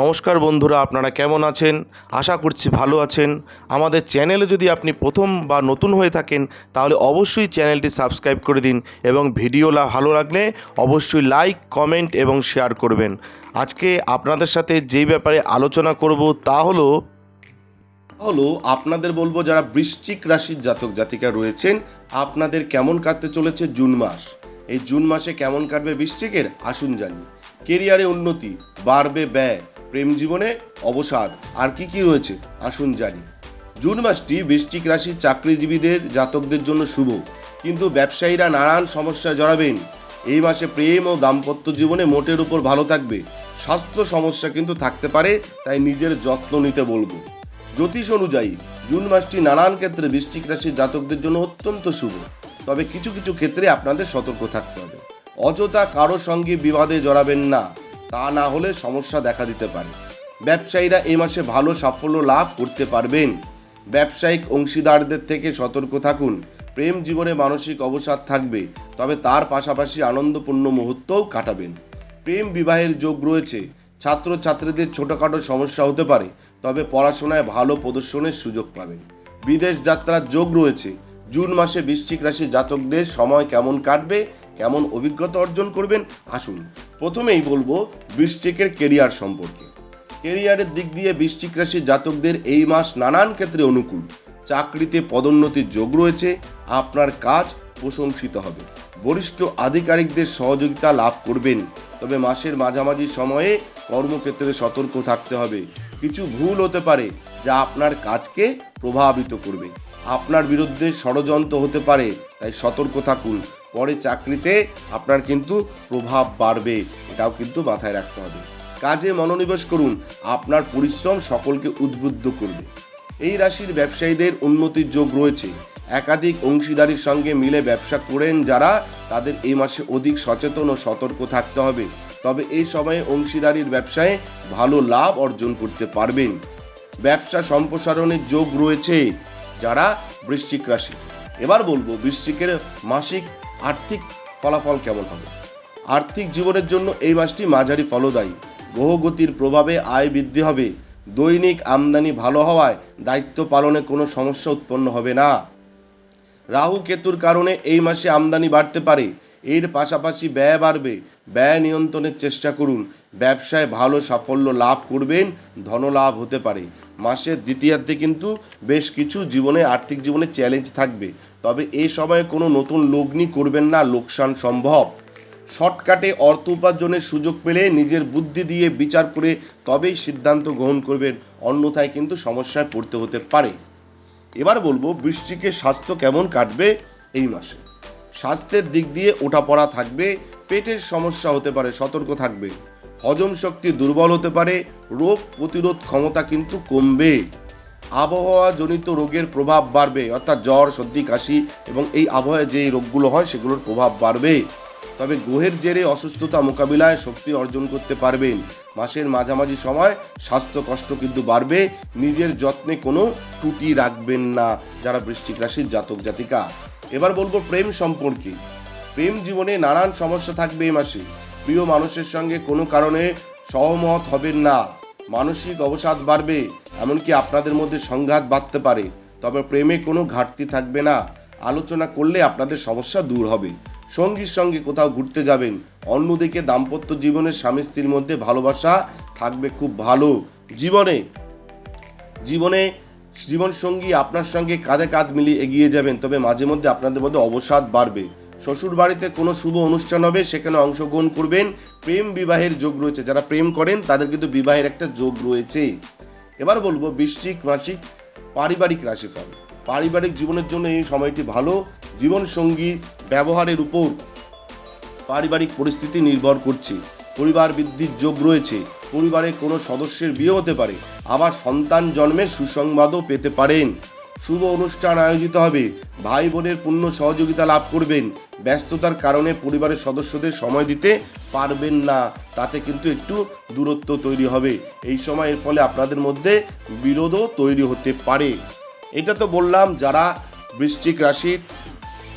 নমস্কার বন্ধুরা, আপনারা কেমন আছেন? আশা করছি ভালো আছেন। আমাদের চ্যানেলে যদি আপনি প্রথম বা নতুন হয়ে থাকেন, তাহলে অবশ্যই চ্যানেলটি সাবস্ক্রাইব করে দিন এবং ভিডিও ভালো লাগলে অবশ্যই লাইক, কমেন্ট এবং শেয়ার করবেন। আজকে আপনাদের সাথে যেই ব্যাপারে আলোচনা করব তা হলো হলো আপনাদের বলব যারা বৃশ্চিক রাশির জাতক জাতিকা রয়েছেন, আপনাদের কেমন কাটতে চলেছে জুন মাস? এই জুন মাসে কেমন কাটবে বৃশ্চিকের? আসুন জানি। কেরিয়ারে উন্নতি, বাড়বে ব্যয় প্রেম জীবনে অবসাদ। আর কি কি রয়েছে? আসুন জানি। জুন মাসটি বৃষ্টিক রাশির চাকরিজীবীদের জাতকদের জন্য শুভ। কিন্তু ব্যবসায়ীরা নানান সমস্যায় জড়াবেন। এই মাসে প্রেম ও দাম্পত্য জীবনে মোটের উপর ভালো থাকবে। স্বাস্থ্য সমস্যা কিন্তু থাকতে পারে, তাই নিজের যত্ন নিতে বলব। জ্যোতিষ অনুযায়ী, জুন মাসটি নানান ক্ষেত্রে বৃষ্টিক রাশির জাতকদের জন্য অত্যন্ত শুভ। তবে কিছু কিছু ক্ষেত্রে আপনাদের সতর্ক থাকতে হবে। অযথা কারও সঙ্গে বিবাদে জড়াবেন না। তা না হলে সমস্যা দেখা দিতে পারে। ব্যবসায়ীরা এই মাসে ভালো সাফল্য লাভ করতে পারবেন। ব্যবসায়িক অংশীদারদের থেকে সতর্ক থাকুন। প্রেম জীবনে মানসিক অবসাদ থাকবে, তবে তার পাশাপাশি আনন্দপূর্ণ মুহূর্তও কাটাবেন। প্রেম বিবাহের যোগ রয়েছে। ছাত্রছাত্রীদের ছোটোখাটো সমস্যা হতে পারে, তবে পড়াশোনায় ভালো প্রদর্শনের সুযোগ পাবেন। বিদেশ যাত্রার যোগ রয়েছে। জুন মাসে বৃশ্চিক রাশি জাতকদের সময় কেমন কাটবে কেমন অভিজ্ঞতা অর্জন করবেন আসুন প্রথমেই বলব বৃশ্চিকের কেরিয়ার সম্পর্কে। কেরিয়ারের দিক দিয়ে বৃশ্চিক রাশি জাতকদের এই মাস নানান ক্ষেত্রে অনুকূল। চাকরিতে পদোন্নতির যোগ রয়েছে, আপনার কাজ প্রশংসিত হবে। বরিষ্ঠ আধিকারিকদের সহযোগিতা লাভ করবেন, তবে মাসের মাঝামাঝি সময়ে কর্মক্ষেত্রে সতর্ক থাকতে হবে। কিছু ভুল হতে পারে যা আপনার কাজকে প্রভাবিত করবে। আপনার বিরুদ্ধে ষড়যন্ত্র হতে পারে, তাই সতর্ক থাকুন। পরে চাকরিতে আপনার কিন্তু প্রভাব বাড়বে, এটাও কিন্তু মাথায় রাখতে হবে। কাজে মনোনিবেশ করুন, আপনার পরিশ্রম সকলকে উদ্বুদ্ধ করবে। এই রাশির ব্যবসায়ীদের উন্নতির যোগ রয়েছে। একাধিক অংশীদারির সঙ্গে মিলে ব্যবসা করেন যারা, তাদের এই মাসে অধিক সচেতন ও সতর্ক থাকতে হবে। তবে এই সময়ে অংশীদারির ব্যবসায় ভালো লাভ অর্জন করতে পারবেন। ব্যবসা সম্প্রসারণের যোগ রয়েছে যারা বৃশ্চিক রাশি। এবার বলব, বৃশ্চিকের মাসিক আর্থিক ফলাফল কেমন হবে? আর্থিক জীবনের জন্য এই মাসটি মাঝারি ফলদায়ী। গ্রহগতির প্রভাবে আয় বৃদ্ধি হবে। দৈনিক আমদানি ভালো হওয়ায় দায়িত্ব পালনে কোনো সমস্যা উৎপন্ন হবে না। রাহু কেতুর কারণে এই মাসে আমদানি বাড়তে পারে। এর পাশাপাশি ব্যয় বাড়বে। ব্যয় নিয়ন্ত্রণের চেষ্টা করুন। ব্যবসায় ভালো সাফল্য লাভ করবেন, ধনলাভ হতে পারে। মাসের দ্বিতীয়ার্ধে কিন্তু বেশ কিছু জীবনে আর্থিক জীবনে চ্যালেঞ্জ থাকবে। তবে এই সময়ে কোনো নতুন লগ্নি করবেন না, লোকসান সম্ভব। শর্টকাটে অর্থ উপার্জনের সুযোগ পেলে নিজের বুদ্ধি দিয়ে বিচার করে তবেই সিদ্ধান্ত গ্রহণ করবেন। অন্যথায় কিন্তু সমস্যায় পড়তে হতে পারে। এবার বলব বৃষ্টিকে স্বাস্থ্য কেমন কাটবে এই মাসে? স্বাস্থ্যের দিক দিয়ে ওঠাপড়া থাকবে পেটের সমস্যা হতে পারে, সতর্ক থাকবে। হজম শক্তি দুর্বল হতে পারে, রোগ প্রতিরোধ ক্ষমতা কিন্তু কমবে। আবহাওয়া জনিত রোগের প্রভাব বাড়বে, অর্থাৎ জ্বর, সর্দি, কাশি এবং এই আবহাওয়ায় যে রোগগুলো হয় সেগুলোর প্রভাব বাড়বে। তবে গ্রহের জেরে অসুস্থতা মোকাবিলায় শক্তি অর্জন করতে পারবেন। মাসের মাঝামাঝি সময় স্বাস্থ্য কষ্ট কিন্তু বাড়বে, নিজের যত্নে কোনো ত্রুটি রাখবেন না, যারা বৃশ্চিক রাশির জাতক জাতিকা। এবার বলব প্রেম সম্পর্কে। প্রেম জীবনে নানান সমস্যা থাকবে এই মাসে। প্রিয় মানুষের সঙ্গে কোনো কারণে সহমত হবেন না। মানসিক অবসাদ বাড়বে, এমনকি আপনাদের মধ্যে সংঘাত বাড়তে পারে। তবে প্রেমে কোনো ঘাটতি থাকবে না। আলোচনা করলে আপনাদের সমস্যা দূর হবে। সঙ্গীর সঙ্গে কোথাও ঘুরতে যাবেন, অন্যদিকে দাম্পত্য জীবনের স্বামী স্ত্রীর মধ্যে ভালোবাসা থাকবে খুব ভালো। জীবনে জীবনে জীবনসঙ্গী আপনার সঙ্গে কাঁধে কাঁধ মিলিয়ে এগিয়ে যাবেন, তবে মাঝে মধ্যে আপনাদের মধ্যে অবসাদ বাড়বে। শ্বশুর বাড়িতে কোনো শুভ অনুষ্ঠান হবে, সেখানে অংশগ্রহণ করবেন। প্রেম বিবাহের যোগ রয়েছে। যারা প্রেম করেন, তাদের কিন্তু বিবাহের একটা যোগ রয়েছে। এবার বলব বৃশ্চিক, মাসিক, পারিবারিক রাশিফল। পারিবারিক জীবনের জন্য এই সময়টি ভালো। জীবনসঙ্গী ব্যবহারের উপর পারিবারিক পরিস্থিতি নির্ভর করছে। পরিবার বৃদ্ধির যোগ রয়েছে। পরিবারে কোনো সদস্যের বিয়ে হতে পারে। আবার সন্তান জন্মের সুসংবাদও পেতে পারেন। শুভ অনুষ্ঠান আয়োজিত হবে। ভাই বোনের পূর্ণ সহযোগিতা লাভ করবেন। ব্যস্ততার কারণে পরিবারের সদস্যদের সময় দিতে পারবেন না। তাতে কিন্তু একটু দূরত্ব তৈরি হবে। এই সময় এর ফলে আপনাদের মধ্যে বিরোধও তৈরি হতে পারে। এটা তো বললাম, যারা বৃশ্চিক রাশির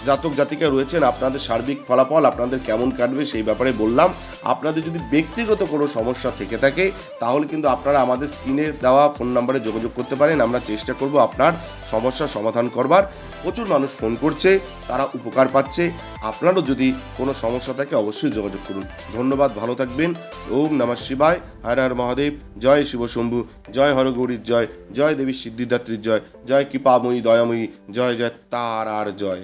জাতক জাতিকা রয়েছেন, আপনাদের সার্বিক ফলাফল, আপনাদের কেমন কাটবে সেই ব্যাপারে বললাম। আপনাদের যদি ব্যক্তিগত কোনো সমস্যা থেকে থাকে, তাহলে কিন্তু আপনারা আমাদের স্ক্রিনে দেওয়া ফোন নাম্বারে যোগাযোগ করতে পারেন। আমরা চেষ্টা করব আপনার সমস্যার সমাধান করবার। প্রচুর মানুষ ফোন করছে, তারা উপকার পাচ্ছে। আপনারও যদি কোনো সমস্যা থাকে, অবশ্যই যোগাযোগ করুন। ধন্যবাদ, ভালো থাকবেন। ওম নমঃ শিবায়। হর হর মহাদেব। জয় শিব শম্ভু। জয় হরগৌরীর জয়। জয় দেবী সিদ্ধিদাত্রীর জয়। জয় কৃপাময়ী, দয়াময়ী। জয় জয় তার আর জয়।